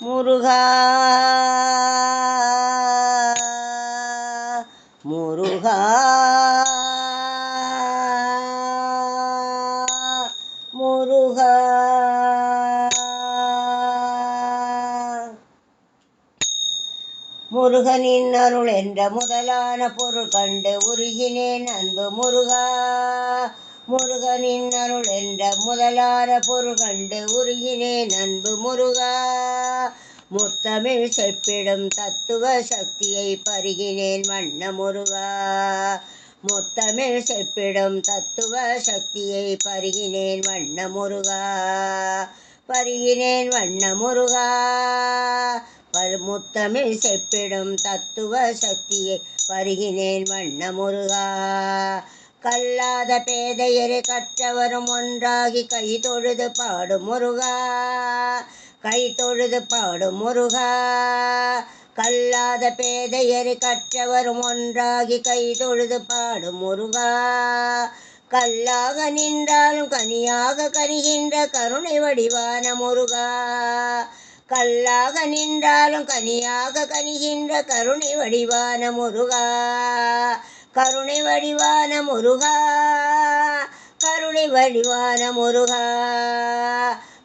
முருகா முருகா முருகா. முருகனின் அருள் என்ற முதலான பொருள் கண்டு உருகினேன் அன்பு முருகா. முருகனின் அருள் என்ற முதலார பொருள் கண்டு உருகினேன் அன்பு முருகா முத்தமிழ் செப்பிடும் தத்துவ சக்தியை பருகினேன் வண்ண முருகா. முத்தமிழ் செப்பிடும் தத்துவ சக்தியை பருகினேன் வண்ண முருகா. பருகினேன் வண்ண முருகா. பரு முத்தமிழ் செப்பிடும் தத்துவ சக்தியை பருகினேன் வண்ண முருகா. கல்லாத பேதையரை கற்றவரும் ஒன்றாகி கை தொழுது பாடும் முருகா. கை தொழுது பாடும் முருகா. கல்லாத பேதையரை கற்றவரும் ஒன்றாகி கை தொழுது பாடும் முருகா. கல்லாக நின்றாலும் கனியாக கனிகின்ற கருணை வடிவான முருகா. கல்லாக நின்றாலும் கனியாக கனிகின்ற கருணை வடிவான முருகா. கருணை வடிவான முருகா கருணை வடிவான முருகா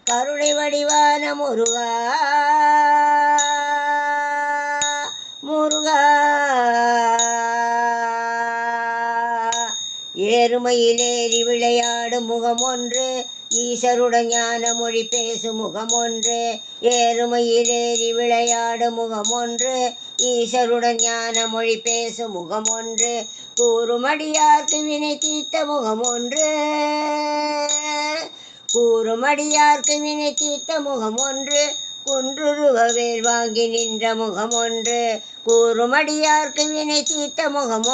கருணை வடிவான முருகா முருகா. ஏறுமையிலேறி விளையாடும் முகம் ஒன்று ஈசருடன் ஞான மொழி பேசு முகம் ஒன்று ஏறுமையிலேறி விளையாடு முகம் ஒன்று ஈசருடன் ஞான மொழி பேசு முகம் ஒன்று கூறுமடியார்க்கு வினை தீர்த்த முகம் ஒன்று கூறுமடியார்க்கு வினை தீர்த்த முகம் ஒன்று குன்றுருவவேல் வாங்கி நின்ற முகம் ஒன்று கூறுமடியார்க்கு வினை தீர்த்த முகம்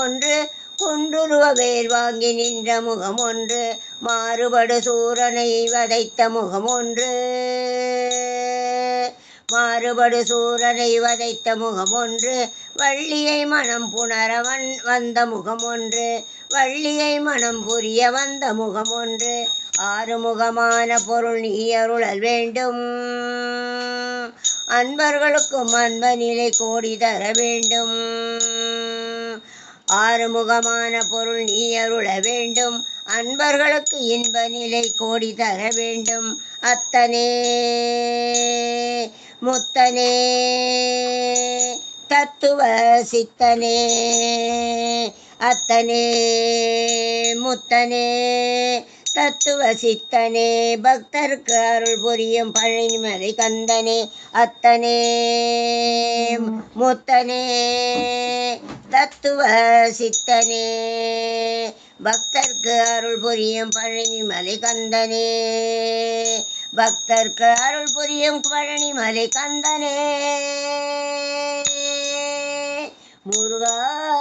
ஒன்று குன்றுருவ வாங்கி நின்ற முகம் ஒன்று மாறுபடு சூரனை வதைத்த முகம் ஒன்று மாறுபடு சூரனை வதைத்த முகம் ஒன்று வள்ளியை மனம் புணரவன் வந்த முகம் ஒன்று வள்ளியை மனம் புரிய வந்த முகம் ஒன்று ஆறுமுகமான பொருள் நீ அருளல் வேண்டும். அன்பர்களுக்கும் அன்ப நிலை கோடி தர வேண்டும். ஆறுமுகமான பொருள் நீ அருள வேண்டும். அன்பர்களுக்கு இன்ப நிலை கோடி தர வேண்டும். அத்தனே முத்தனே தத்துவ சித்தனே. அத்தனே முத்தனே தத்துவ சித்தனே பக்தருக்கு அருள் புரியும் பழனிமலை கந்தனே அத்தனே முத்தனே. தத்துவ சித்தனே பக்தர்க்கு அருள் புரியும் பழனிமலை கந்தனே. பக்தர்க்கு அருள் புரியும் பழனிமலை கந்தனே. முருகா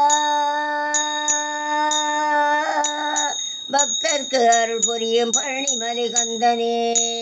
பக்தர்க்கு அருள் புரியும் பழனிமலை கந்தனே.